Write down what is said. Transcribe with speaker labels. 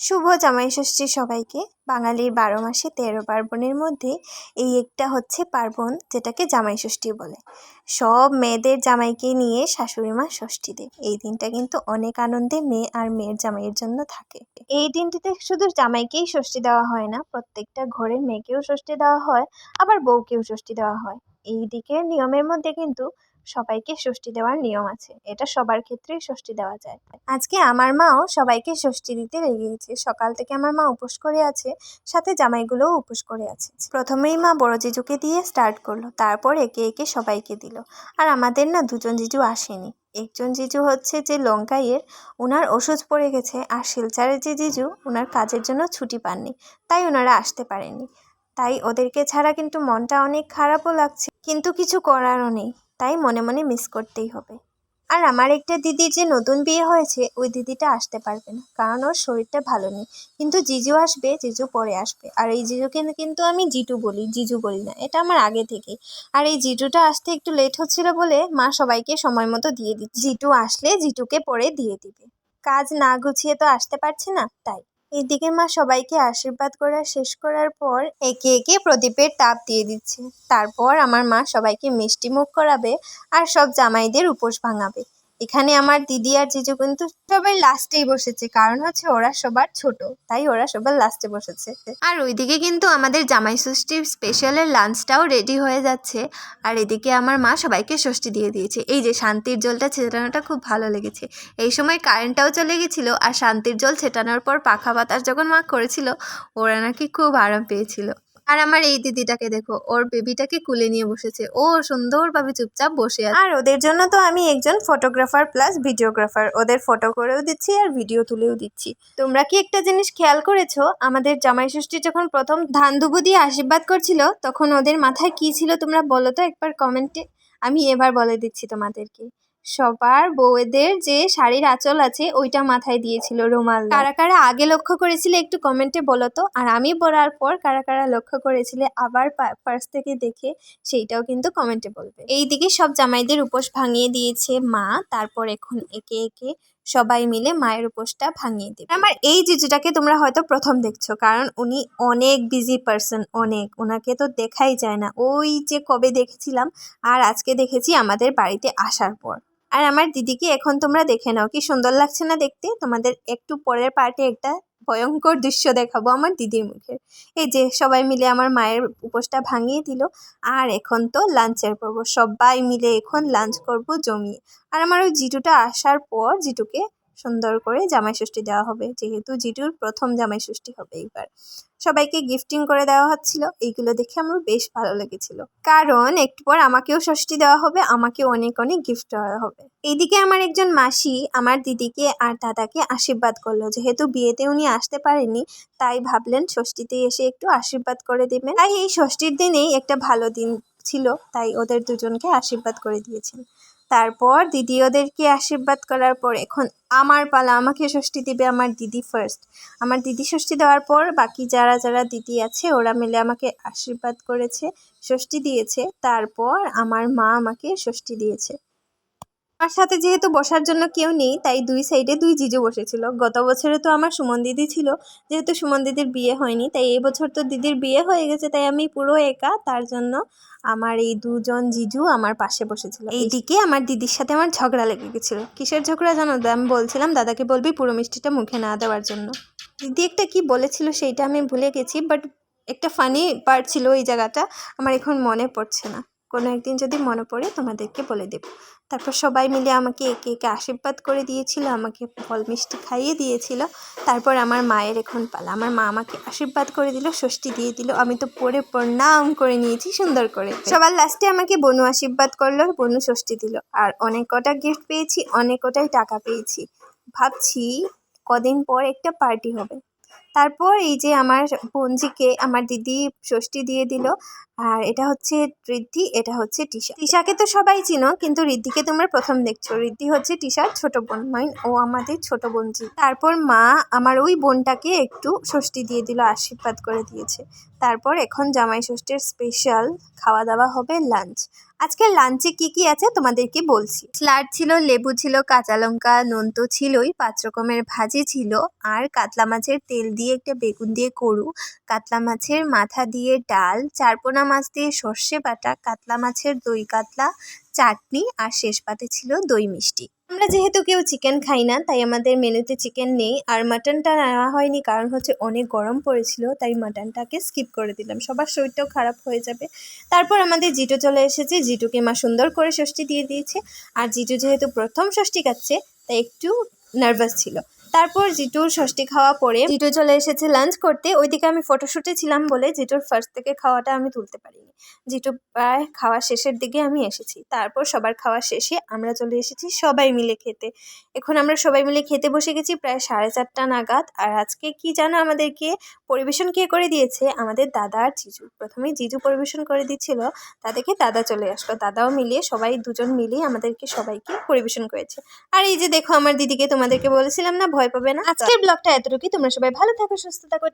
Speaker 1: শুভ জামাই ষষ্ঠী সবাইকে। বাঙালির বারো মাসে তেরো পার্বণের মধ্যে এই একটা হচ্ছে পার্বণ, যেটাকে জামাই ষষ্ঠী বলে। সব মেয়েদের জামাইকে নিয়ে শাশুড়ি মা ষষ্ঠী দেয় এই দিনটা কিন্তু অনেক আনন্দে মেয়ে আর মেয়ের জামাইয়ের জন্য থাকে। এই দিনটিতে শুধু জামাইকেই ষষ্ঠী দেওয়া হয় না, প্রত্যেকটা ঘরের মেয়েকেও ষষ্ঠী দেওয়া হয়, আবার বউকেও ষষ্ঠী দেওয়া হয়। এই দিকের নিয়মের মধ্যে কিন্তু সবাইকে ষষ্ঠী দেওয়ার নিয়ম আছে। এটা সবার ক্ষেত্রেই ষষ্ঠী দেওয়া যায়। আজকে আমার মাও সবাইকে ষষ্ঠী দিতে লেগে গেছে। সকাল থেকে আমার মা উপোস করে আছে, সাথে জামাইগুলোও উপোস করে আছে। প্রথমেই মা বড় জিজুকে দিয়ে স্টার্ট করল, তারপর একে একে সবাইকে দিল। আর আমাদের না দুজন জিজু আসেনি। একজন জিজু হচ্ছে যে লঙ্কাইয়ের ওনার ওষুধ পড়ে গেছে, আর শিলচারের যে জিজু ওনার কাজের জন্য ছুটি পাননি। তাই ওনারা আসতে পারেননি। তাই ওদেরকে ছাড়া কিন্তু মনটা অনেক খারাপও লাগছে। কিন্তু কিছু করারও নেই, তাই মনে মনে মিস করতেই হবে। আর আমার একটা দিদির যে নতুন বিয়ে হয়েছে, ওই দিদিটা আসতে পারবে না, কারণ ওর শরীরটা ভালো নেই। কিন্তু জিজু আসবে, জিজু পরে আসবে। আর এই জিজুকে কিন্তু আমি জিটু বলি, জিজু বলি না, এটা আমার আগে থেকেই আর এই জিটুটা আসতে একটু লেট হচ্ছিল বলে মা সবাইকে সময় মতো দিয়ে দিচ্ছে। জিটু আসলে জিটুকে পরে দিয়ে দিবে। কাজ না গুছিয়ে তো আসতে পারছে না, তাই। এদিকে মা সবাইকে আশীর্বাদ করা শেষ করার পর একে একে প্রদীপের তাপ দিয়ে দিচ্ছে। তারপর আমার মা সবাইকে মিষ্টি মুখ করাবে আর সব জামাইদের উপোস ভাঙাবে। এখানে আমার দিদি আর জিজু কিন্তু সবাই লাস্টেই বসেছে। কারণ হচ্ছে ওরা সবার ছোট, তাই ওরা সবার লাস্টে বসেছে। আর ওইদিকে কিন্তু আমাদের জামাই ষষ্ঠীর স্পেশালের লাঞ্চটাও রেডি হয়ে যাচ্ছে। আর এদিকে আমার মা সবাইকে ষষ্ঠী দিয়ে দিয়েছে। এই যে শান্তির জলটা ছেটানোটা খুব ভালো লেগেছে। এই সময় কারেন্টটাও চলে গেছিল, আর শান্তির জল ছেটানোর পর পাখা বাতাস যখন মা করেছিল, ওরা নাকি খুব আরাম পেয়েছিল। আর আমার এই দিদিটাকে দেখো, ওর বেবিটাকে কুলে নিয়ে বসেছে। ও সুন্দরভাবে চুপচাপ বসে আছে। আর ওদের জন্য তো আমি একজন ফটোগ্রাফার প্লাস ভিডিওগ্রাফার ওদের ফটো করেও দিচ্ছি আর ভিডিও তুলেও দিচ্ছি। তোমরা কি একটা জিনিস খেয়াল করেছ? আমাদের জামাই ষষ্ঠী যখন প্রথম ধান দুবু দিয়ে আশীর্বাদ করছিল, তখন ওদের মাথায় কি ছিল তোমরা বলো তো একবার কমেন্টে? আমি এবার বলে দিচ্ছি তোমাদেরকে। সবার বউয়েদের যে শাড়ির আঁচল আছে, ওইটা মাথায় দিয়েছিল রুমাল কারা কারা আগে লক্ষ্য করেছিলে একটু কমেন্টে বলো তো? আর আমি বলার পর কারা কারা লক্ষ্য করেছিলে আবার ফার্স্ট থেকে দেখে সেইটাও কিন্তু কমেন্টে বলবে। এইদিকে সব জামাইদের উপোস ভাঙিয়ে দিয়েছে মা, তারপর এখন একে একে সবাই মিলে মায়ের উপোসটা ভাঙিয়ে দেবে। আমার এই জিজুটাকে তোমরা হয়তো প্রথম দেখছ, কারণ উনি অনেক বিজি পার্সন অনেক। ওনাকে তো দেখাই যায় না। ওই যে কবে দেখেছিলাম, আর আজকে দেখেছি আমাদের বাড়িতে আসার পর। আর আমার দিদিকে এখন তোমরা দেখে নাও, কি সুন্দর লাগছে না দেখতে? তোমাদের একটু পরের পার্টে একটা ভয়ঙ্কর দৃশ্য দেখাবো আমার দিদির মুখে। এই যে সবাই মিলে আমার মায়ের উপোসটা ভাঙিয়ে দিল, আর এখন তো লাঞ্চের পর্ব। সবাই মিলে এখন লাঞ্চ করব জমিয়ে। আর আমার ওই জিটুটা আসার পর, জিটুকে সুন্দর করে জামাই ষষ্ঠী দেওয়া হবে। যেহেতু জিটুর প্রথম জামাই ষষ্ঠী হবে এইবার। সবাইকে গিফটিং করে দেওয়া হচ্ছিল। এইগুলো দেখে আমার বেশ ভালো লেগেছিল। কারণ একটু পর আমাকেও ষষ্ঠী দেওয়া হবে আমাকে অনেক অনেক গিফট দেওয়া হবে। এইদিকে আমার একজন মাসি আমার দিদিকে আর দাদাকে আশীর্বাদ করল। যেহেতু বিয়েতে উনি আসতে পারেনি তাই ভাবলেন ষষ্ঠীতে এসে একটু আশীর্বাদ করে দেবেন। তাই এই ষষ্ঠীর দিনেই একটা ভালো দিন ছিল, তাই ওদের দুজনকে আশীর্বাদ করে দিয়েছেন। তারপর দিদি ওদেরকে আশীর্বাদ করার পর এখন আমার পালা, আমাকে ষষ্ঠী দিবে আমার দিদি ফার্স্ট আমার দিদি ষষ্ঠী দেওয়ার পর বাকি যারা যারা দিদি আছে, ওরা মিলে আমাকে আশীর্বাদ করেছে, ষষ্ঠী দিয়েছে। তারপর আমার মা আমাকে ষষ্ঠী দিয়েছে। আমার সাথে যেহেতু বসার জন্য কেউ নেই, তাই দুই সাইডে দুই জিজু বসেছিল। গত বছরে তো আমার সুমন দিদি ছিল, যেহেতু সুমন দিদির বিয়ে হয়নি, তাই এই বছর তো দিদির বিয়ে হয়ে গেছে, তাই আমি পুরো একা। তার জন্য আমার এই দুজন জিজু আমার পাশে বসেছিল। এইদিকে আমার দিদির সাথে আমার ঝগড়া লেগে গেছিল। কিসের ঝগড়া জানো? আমি বলছিলাম, দাদাকে বলবি পুরো মিষ্টিটা মুখে না দেওয়ার জন্য। দিদি একটা কি বলেছিল সেইটা আমি ভুলে গেছি বাট একটা ফানি পার্ট ছিল ওই জায়গাটা। আমার এখন মনে পড়ছে না। কোনো একদিন যদি মনে পড়ে, তোমাদেরকে বলে দেব। তারপর সবাই মিলে আমাকে একে একে আশীর্বাদ করে দিয়েছিল, আমাকে ফল মিষ্টি খাইয়ে দিয়েছিল। তারপর আমার মায়ের এখন পালা। আমার মা আমাকে আশীর্বাদ করে দিল, ষষ্ঠী দিয়ে দিল। আমি তো পরে প্রণাম করে নিয়েছি, সুন্দর করে। সবার লাস্টে আমাকে বনু আশীর্বাদ করল, বনু ষষ্ঠী দিল। আর অনেক কটা গিফট পেয়েছি, অনেক কটাই টাকা পেয়েছি। ভাবছি কদিন পর একটা পার্টি হবে। তারপর এই যে আমার বোনজিকে আমার দিদি ষষ্ঠী দিয়ে দিল। আর এটা হচ্ছে ঋদ্ধি, এটা হচ্ছে টিশা। টিশাকে তো সবাই চিনো, কিন্তু ঋদ্ধিকে তোমরা প্রথম দেখছ। ঋদ্ধি হচ্ছে টিশার ছোট বোন, মাইন ও আমাদের ছোট বোনজি। তারপর মা আমার ওই বোনটাকে একটু ষষ্ঠী দিয়ে দিল, আশীর্বাদ করে দিয়েছে। তারপর এখন জামাই ষষ্ঠীর স্পেশাল খাওয়া দাওয়া হবে লাঞ্চ আজকে লাঞ্চে কি কি আছে তোমাদেরকে বলছি। স্লাড ছিল, লেবু ছিল, কাঁচা লঙ্কা, নুন তো ছিলই, পাঁচ রকমের ভাজি ছিল, আর কাতলা মাছের তেল দিয়ে একটা বেগুন দিয়ে করু কাতলা মাছের মাথা দিয়ে ডাল, চারপোনা মাছ দিয়ে সর্ষে বাটা, কাতলা মাছের দই কাতলা চাটনি আর শেষ পাতে ছিল দই মিষ্টি। আমরা যেহেতু কেউ চিকেন খাই না, তাই আমাদের মেনুতে চিকেন নেই। আর মাটনটা নেওয়া হয়নি কারণ হচ্ছে অনেক গরম পড়েছিল, তাই মাটনটাকে স্কিপ করে দিলাম। সবার শরীরটাও খারাপ হয়ে যাবে। তারপর আমাদের জিটু চলে এসেছে। জিটুকে মা সুন্দর করে ষষ্ঠী দিয়ে দিয়েছে। আর জিটু যেহেতু প্রথম ষষ্ঠী খাচ্ছে, তাই একটু নার্ভাস ছিল। তারপর জিটুর ষষ্ঠী খাওয়া পরে জিটু চলে এসেছে লাঞ্চ করতে। ওইদিকে আমি ফটোশ্যুটে ছিলাম বলে জিটুর ফার্স্ট থেকে খাওয়াটা আমি তুলতে পারিনি। জিটু প্রায় খাওয়া শেষের দিকে আমি এসেছি। তারপর সবার খাওয়া শেষে আমরা চলে এসেছি সবাই মিলে খেতে। এখন আমরা সবাই মিলে খেতে বসে গেছি প্রায় সাড়ে চারটা নাগাদ। আর আজকে কি জানো আমাদেরকে পরিবেশন কে করে দিয়েছে? আমাদের দাদা আর জিজু। প্রথমে জিজু পরিবেশন করে দিচ্ছিল। তা দেখে দাদা চলে আসলো। দাদাও মিলিয়ে সবাই দুজন মিলিয়ে আমাদেরকে সবাইকে পরিবেশন করেছে। আর এই যে দেখো আমার দিদিকে তোমাদেরকে বলেছিলাম না ভয় পাবে না আজকের ব্লগটা এতটুকুই তোমরা সবাই ভালো থাকো সুস্থ থাকো।